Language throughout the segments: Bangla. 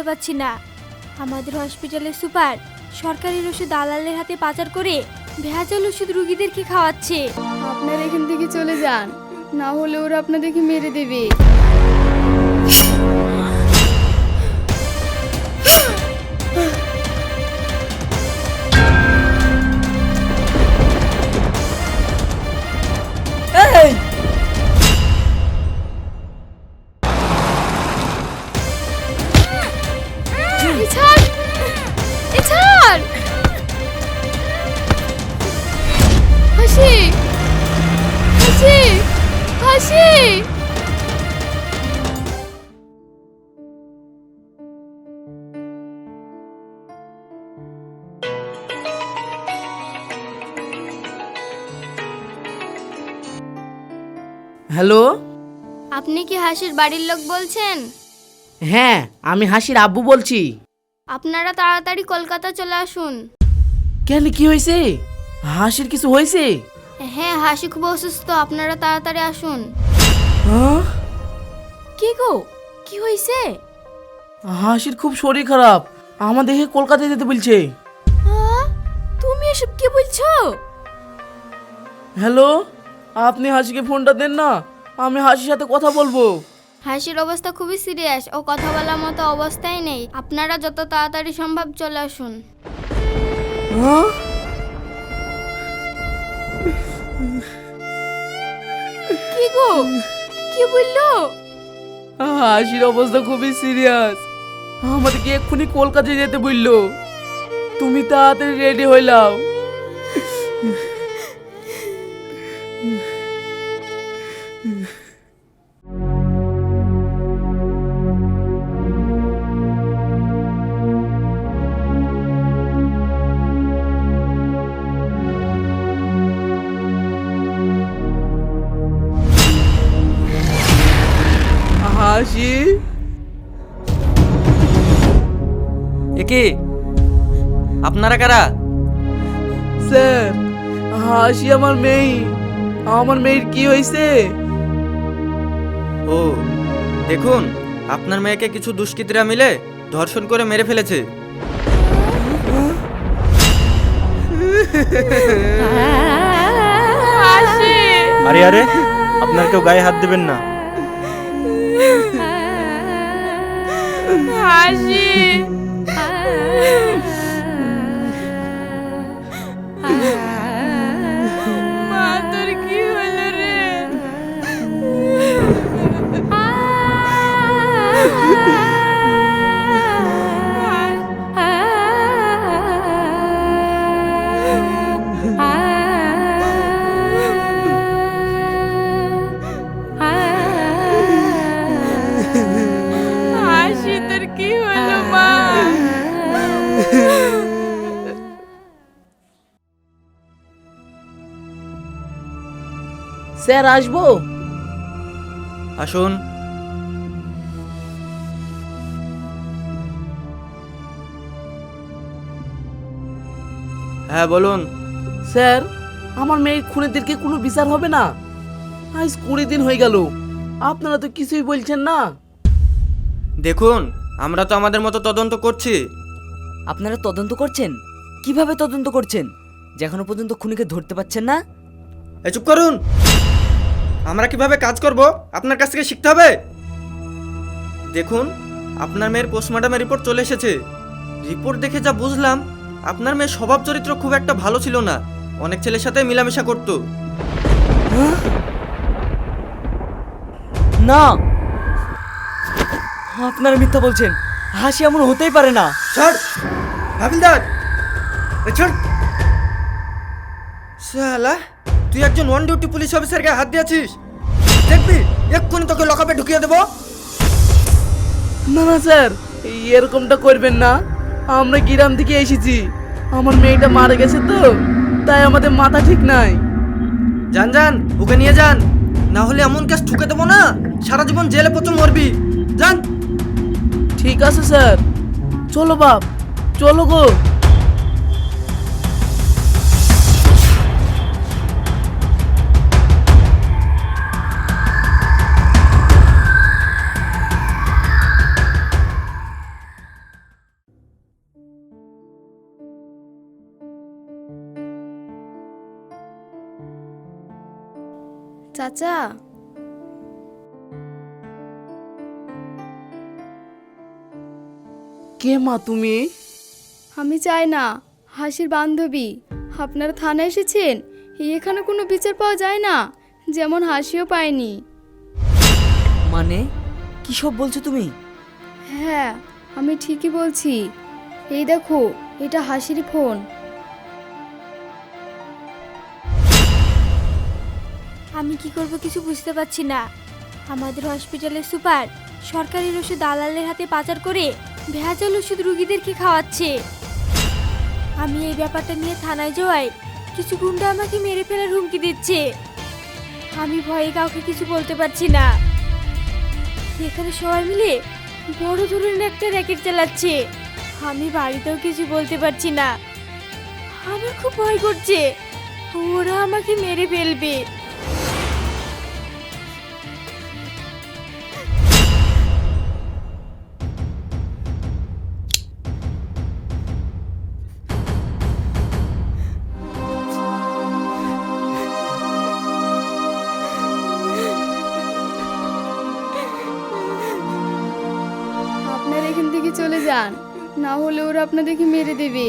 বুঝতে পারছি না। আমাদের হসপিটালের সুপার সরকারি ওষুধ দালালের হাতে পাচার করে ভেজাল ওষুধ রুগীদেরকে খাওয়াচ্ছে। আপনারা এখান থেকে চলে যান, না হলে ওরা আপনাদেরকে মেরে দেবে। হ্যালো? আপনি কি হাসির বাড়ির লোক বলছেন? হ্যাঁ আমি হাসির আব্বু বলছি। আপনারা তাড়াতাড়ি কলকাতা চলে আসুন। কেন কি হয়েছে? হাসির কিছু হয়েছে? হ্যাঁ হাসি খুব অসুস্থ আপনারা তাড়াতাড়ি আসুন। হ্যাঁ? কি গো? কি হয়েছে? হাসির খুব শরীর খারাপ। আমাদেরকে কলকাতায় যেতে বলছে? তুমি এসব কি বলছো? হ্যালো? আপনি হাসিকে ফোনটা দেন না আমি হাসির সাথে কথা বলব। হাসির অবস্থা খুবই সিরিয়াস ও কথা বলার মতো অবস্থায় নেই। আপনারা যত তাড়াতাড়ি সম্ভব চলে আসুন। হ্যাঁ? কি গো? কি বলল? হাসির অবস্থা খুবই সিরিয়াস। আমাদেরকে এক্ষুনি কলকাতায় যেতে বলল। তুমি তাড়াতাড়ি রেডি হইলাও হাসি একে আপনারা কারা? স্যার হাসি আমার মেয়ে। আমার মেয়ের কি হয়েছে? ও দেখুন আপনার মেয়েকে কিছু দুষ্কৃতীরা মিলে ধর্ষণ করে মেরে ফেলেছে। আরে আরে আপনার কেউ গায়ে হাত দেবেন না। হাসি। স্যার আসব? আসুন। হ্যাঁ বলুন। স্যার আমার মেয়ের খুনিদেরকে কোনো বিচার হবে না। আজ কুড়ি দিন হয়ে গেল। আপনারা তো কিছুই বলছেন না। দেখুন আমরা তো আমাদের মতো তদন্ত করছি। আপনারা তদন্ত করছেন? কীভাবে তদন্ত করছেন? যে এখনও পর্যন্ত খুনিকে ধরতে পারছেন না? এই চুপ করুন। আমরা কীভাবে কাজ করব? আপনার কাছ থেকে শিখতে হবে? দেখুন আপনার মেয়ের পোস্টমর্টমের রিপোর্ট চলে এসেছে। রিপোর্ট দেখে যা বুঝলাম আপনার মেয়ের স্বভাব চরিত্র খুব একটা ভালো ছিল না। অনেক ছেলের সাথে মিলামেশা করতো। না! আপনারা মিথ্যা বলছেন। হাসি এমন হতেই পারে না। ছাড়! হাবিলদার! শালা! তুই একজন ওয়ান ডিউটি পুলিশ অফিসারকে হাত দিয়েছিস? দেখবি এক্ষুনি তোকে লকআপে ঢুকিয়ে দেবো। না না স্যার এরকমটা করবেন না। আমরা গ্রাম থেকে এসেছি। আমার মেয়েটা মারা গেছে তো তাই আমাদের মাথা ঠিক নাই। যান যান ওকে নিয়ে যান। না হলে এমন কেস ঠুকে দেবো না সারা জীবন জেলে প্রথম মরবি। যান। ঠিক আছে স্যার। চলো বাপ চলো গো। চাচা। কে মা তুমি? আমি চাই না হাসির বান্ধবী। আপনারা থানায় এসেছেন এখানে কোনো বিচার পাওয়া যায় না যেমন হাসিও পায়নি। মানে? কি সব বলছো তুমি? হ্যাঁ আমি ঠিকই বলছি। এই দেখো এটা হাসির ফোন। আমি কি করব কিছু বুঝতে পারছি না। আমাদের হসপিটালের সুপার সরকারি ওষুধ দালালের হাতে পাচার করে ভেজাল ওষুধ রুগীদেরকে খাওয়াচ্ছে। আমি এই ব্যাপারটা নিয়ে থানায় যাওয়ায় কিছু গুন্ডা আমাকে মেরে ফেলার হুমকি দিচ্ছে। আমি ভয়ে কাউকে কিছু বলতে পারছি না। এখানে সবাই মিলে বড় ধরনের একটা র্যাকেট চালাচ্ছে। আমি বাড়িতেও কিছু বলতে পারছি না। আমার খুব ভয় করছে। ওরা আমাকে মেরে ফেলবে। যান। না হলে ওরা আপনাদেরকে মেরে দেবে।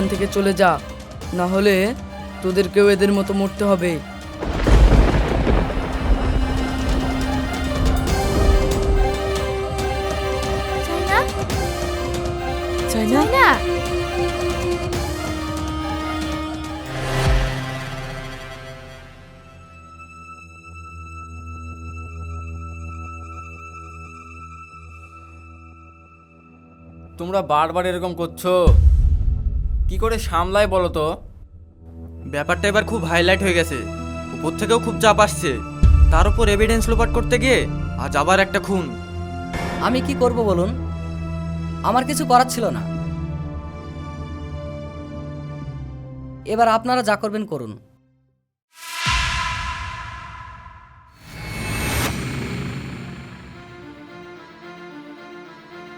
এখান থেকে চলে যা। না হলে তোদেরকেও এদের মতো মরতে হবে। তোমরা বারবার এরকম করছ? কি করে সামলাই বলো তো? ব্যাপারটা এবার খুব হাইলাইট হয়ে গেছে। উপর থেকেও খুব চাপ আসছে। তার উপর এভিডেন্স লোপাট করতে গিয়ে আজ আবার একটা খুন। আমি কি করব বলুন? আমার কিছু করার ছিল না। এবার আপনারা যা করবেন করুন।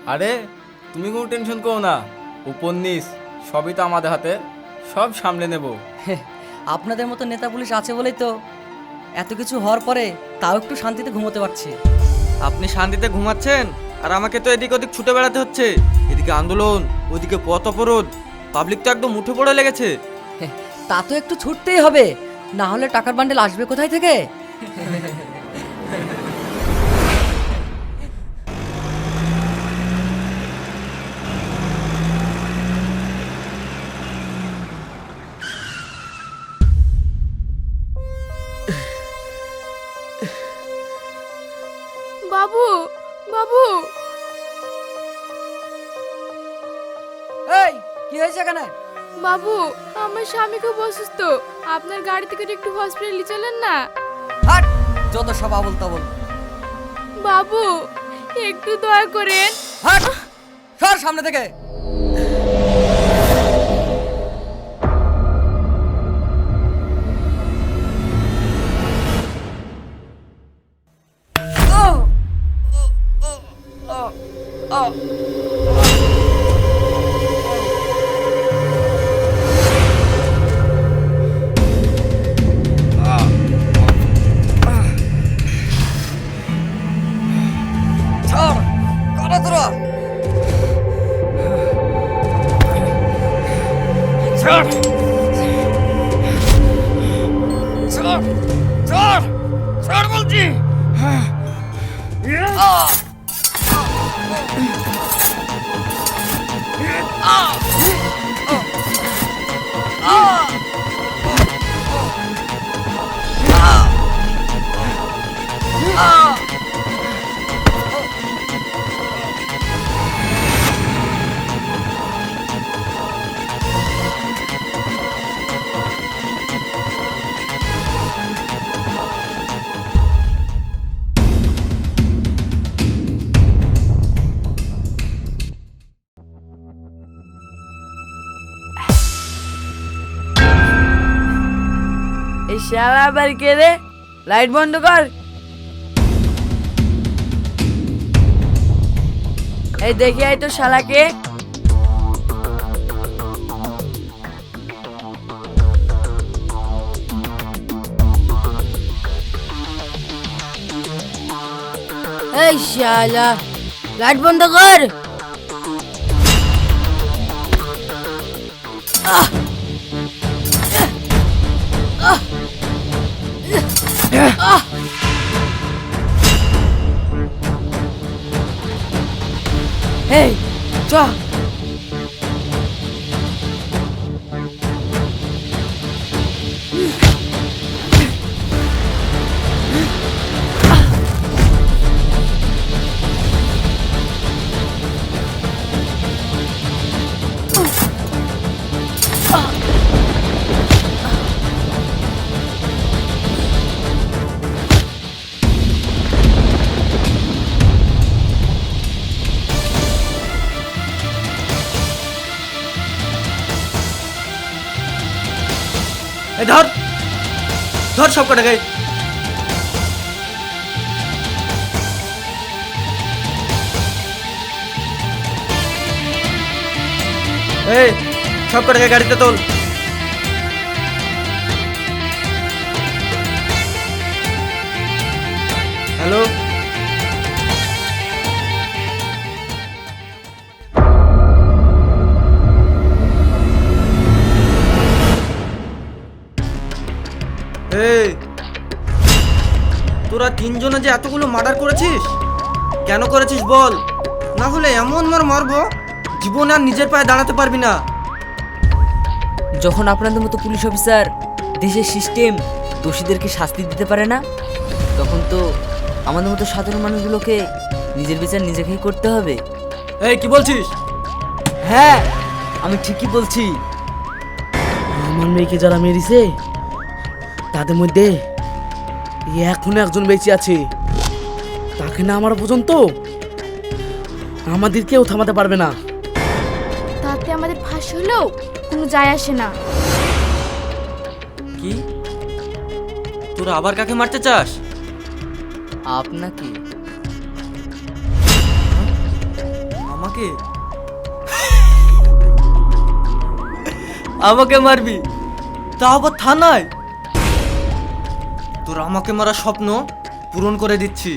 আরে তুমি কোনো টেনশন করো না। উপন্যাস। সবই তো আমাদের হাতে সব সামলে নেব। আপনাদের মতো নেতা পুলিশ আছে বলেই তো এত কিছু হওয়ার পরে তাও একটু শান্তিতে ঘুমোতে পারছি। আপনি শান্তিতে ঘুমাচ্ছেন? আর আমাকে তো এদিক ওদিক ছুটে বেড়াতে হচ্ছে। এদিকে আন্দোলন ওদিকে পথ অবরোধ পাবলিক তো একদম মুঠে পড়ে লেগেছে। তা তো একটু ছুটতেই হবে না হলে টাকার বান্ডেল আসবে কোথায় থেকে? হয়েছে এখানে? বাবু আমার স্বামী খুব অসুস্থ। আপনার গাড়ি থেকে একটু হসপিটালে চলেন না। হাট যত সব আবল তাবল। বাবু একটু দয়া করেন। হাট সর সামনে থেকে। শালা, আবার কে রে? লাইট বন্ধ কর। এই দেখি আই তো শালাকে। এই শালা, লাইট বন্ধ কর। এই 个 ধর সব কটাকে এই সব কটাকে গাড়িতে তোল হ্যালো এই তিনজনে যে এতগুলো মার্ডার করেছিস? কেন করেছিস বল? না হলে এমন মার মারবো জীবন আর নিজের পায়ে দাঁড়াতে পারবি না। যখন আপনাদের মতো পুলিশ অফিসার দেশের সিস্টেম দোষীদেরকে শাস্তি দিতে পারে না তখন তো আমাদের মতো সাধারণ মানুষগুলোকে নিজের বিচার নিজেকেই করতে হবে। এই কি বলছিস? হ্যাঁ আমি ঠিকই বলছি। আমার মেয়েকে যারা মেরেছে তাদের মধ্যে এখনও একজন বেঁচে আছে। তাকে না আমার পর্যন্ত আমাদের কেউ থামাতে পারবে না। তাতে আমাদের ফাঁস হলেও কোনো যায় আসে না। কি? তোরা আবার কাকে মারতে চাস? আপনাকে আমাকে? আমাকে মারবি? তা আবার থানায়? তোর আমাকে মারা স্বপ্ন পূরণ করে দিচ্ছি!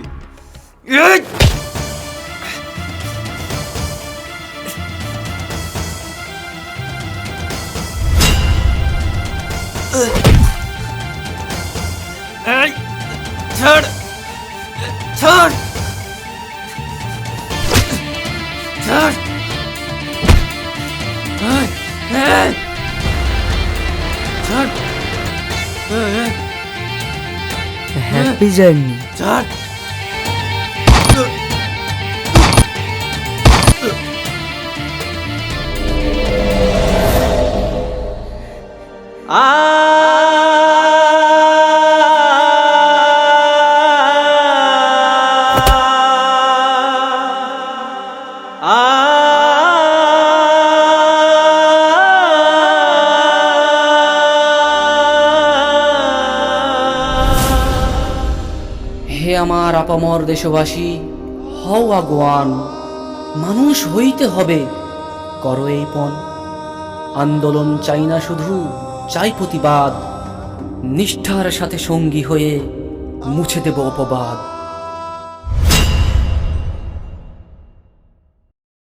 ছাড়! ছাড়! ছাড়! এই, এই, হ্যাপি জার্নি আমার আপামর দেশবাসী, হও আগুয়ান, মানুষ হইতে হবে, কর এই পণ। আন্দোলন চাই না শুধু, চাই প্রতিবাদ। নিষ্ঠার সাথে সঙ্গী হয়ে মুছে দেব অপবাদ।